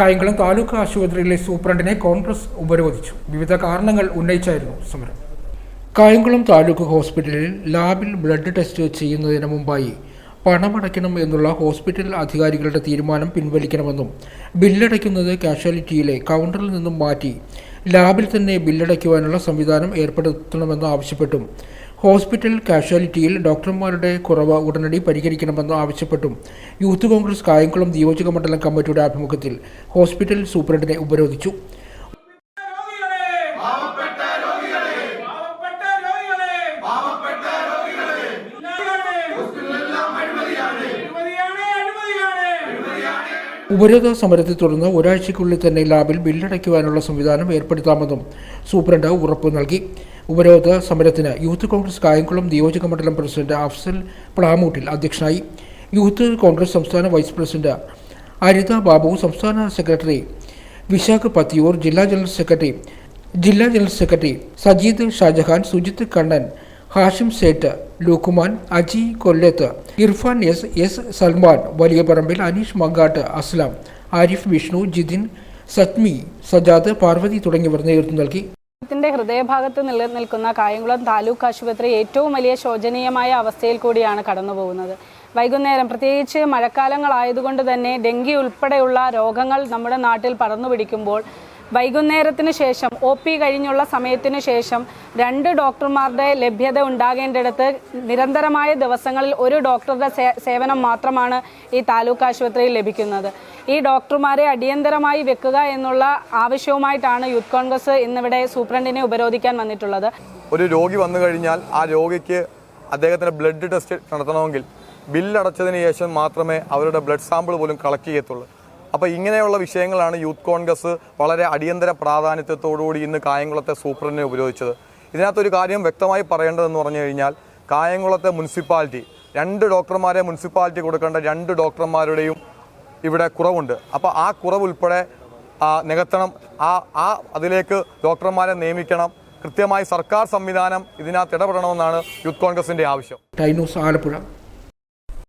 കായംകുളം താലൂക്ക് ആശുപത്രിയിലെ സൂപ്രണ്ടിനെ കോൺഗ്രസ് ഉപരോധിച്ചു. വിവിധ കാരണങ്ങൾ ഉന്നയിച്ചായിരുന്നു സമരം. കായംകുളം താലൂക്ക് ഹോസ്പിറ്റലിൽ ലാബിൽ ബ്ലഡ് ടെസ്റ്റ് ചെയ്യുന്നതിന് മുമ്പായി പണമടയ്ക്കണം എന്നുള്ള ഹോസ്പിറ്റൽ അധികാരികളുടെ തീരുമാനം പിൻവലിക്കണമെന്നും ബില്ലടയ്ക്കുന്നത് കാഷ്വാലിറ്റിയിലെ കൗണ്ടറിൽ നിന്നും മാറ്റി ലാബിൽ തന്നെ ബില്ലടയ്ക്കുവാനുള്ള സംവിധാനം ഏർപ്പെടുത്തണമെന്ന് ആവശ്യപ്പെട്ടും ഹോസ്പിറ്റൽ കാഷ്വാലിറ്റിയിൽ ഡോക്ടർമാരുടെ കുറവ് ഉടനടി പരിഹരിക്കണമെന്ന് ആവശ്യപ്പെട്ടും യൂത്ത് കോൺഗ്രസ് കായംകുളം നിയോജക മണ്ഡലം കമ്മിറ്റിയുടെ ആഭിമുഖ്യത്തിൽ ഹോസ്പിറ്റൽ സൂപ്രണ്ടിനെ ഉപരോധിച്ചു. ഉപരോധ സമരത്തെ തുടർന്ന് ഒരാഴ്ചയ്ക്കുള്ളിൽ തന്നെ ലാബിൽ ബില്ലടയ്ക്കുവാനുള്ള സംവിധാനം ഏർപ്പെടുത്താമെന്നും സൂപ്രണ്ട് ഉറപ്പു നൽകി. ഉപരോധ സമരത്തിന് യൂത്ത് കോൺഗ്രസ് കായംകുളം നിയോജക മണ്ഡലം പ്രസിഡന്റ് അഫ്സൽ പ്ലാമൂട്ടിൽ അധ്യക്ഷനായി. യൂത്ത് കോൺഗ്രസ് സംസ്ഥാന വൈസ് പ്രസിഡന്റ് അരിത ബാബു സംസ്ഥാന സെക്രട്ടറി വിശാഖ് പത്തിയൂർ ജില്ലാ ജനറൽ സെക്രട്ടറി ജില്ലാ ജനറൽ സെക്രട്ടറി സജീദ് ഷാജഹാൻ സുജിത്ത് കണ്ണൻ ഹാഷിം സേട്ട് ലൂക്കുമാൻ അജി കൊല്ലത്ത് ഇർഫാൻ എസ് എസ് സൽമാൻ വലിയ പറമ്പിൽ അനീഷ് മങ്കാട്ട് അസ്ലാം ആരിഫ് വിഷ്ണു ജിതിൻ സത്മി സജാദ് പാർവതി തുടങ്ങിയവർ നേതൃത്വം നൽകി. ത്തിന്റെ ഹൃദയഭാഗത്ത് നിലനിൽക്കുന്ന കായംകുളം താലൂക്ക് ആശുപത്രി ഏറ്റവും വലിയ ശോചനീയമായ അവസ്ഥയിൽ കൂടിയാണ് കടന്നു പോകുന്നത് വൈകുന്നേരം. പ്രത്യേകിച്ച് മഴക്കാലങ്ങളായതുകൊണ്ട് തന്നെ ഡെങ്കി ഉൾപ്പെടെയുള്ള രോഗങ്ങൾ നമ്മുടെ നാട്ടിൽ പടർന്നു പിടിക്കുമ്പോൾ വൈകുന്നേരത്തിന് ശേഷം ഒ പി കഴിഞ്ഞുള്ള സമയത്തിന് ശേഷം രണ്ട് ഡോക്ടർമാരുടെ ലഭ്യത ഉണ്ടാകേണ്ടിടത്ത് നിരന്തരമായ ദിവസങ്ങളിൽ ഒരു ഡോക്ടറുടെ സേവനം മാത്രമാണ് ഈ താലൂക്ക് ആശുപത്രിയിൽ ലഭിക്കുന്നത്. ഈ ഡോക്ടർമാരെ അടിയന്തരമായി വെക്കുക എന്നുള്ള ആവശ്യവുമായിട്ടാണ് യൂത്ത് കോൺഗ്രസ് ഇന്നിവിടെ സൂപ്രണ്ടിനെ ഉപരോധിക്കാൻ വന്നിട്ടുള്ളത്. ഒരു രോഗി വന്നു കഴിഞ്ഞാൽ ആ രോഗിക്ക് അദ്ദേഹത്തിന്റെ ബ്ലഡ് ടെസ്റ്റ് നടത്തണമെങ്കിൽ ബില്ലടച്ചതിന് ശേഷം മാത്രമേ അവരുടെ ബ്ലഡ് സാമ്പിൾ പോലും കളക്ട് ചെയ്യത്തുള്ളൂ. അപ്പോൾ ഇങ്ങനെയുള്ള വിഷയങ്ങളാണ് യൂത്ത് കോൺഗ്രസ് വളരെ അടിയന്തര പ്രാധാന്യത്തോടുകൂടി ഇന്ന് കായംകുളത്തെ സൂപ്രണ്ടിനെ ഉപയോഗിച്ചത് ഇതിനകത്തൊരു കാര്യം വ്യക്തമായി പറയേണ്ടതെന്ന് പറഞ്ഞു കഴിഞ്ഞാൽ കായംകുളത്തെ മുനിസിപ്പാലിറ്റി രണ്ട് ഡോക്ടർമാരെ മുനിസിപ്പാലിറ്റി കൊടുക്കേണ്ട രണ്ട് ഡോക്ടർമാരുടെയും ഇവിടെ കുറവുണ്ട്. അപ്പോൾ ആ കുറവ് ഉൾപ്പെടെ നികത്തണം. ആ ആ അതിലേക്ക് ഡോക്ടർമാരെ നിയമിക്കണം. കൃത്യമായി സർക്കാർ സംവിധാനം ഇതിനകത്ത് ഇടപെടണമെന്നാണ് യൂത്ത് കോൺഗ്രസിന്റെ ആവശ്യം. ടൈനൂസ് ആലപ്പുഴ.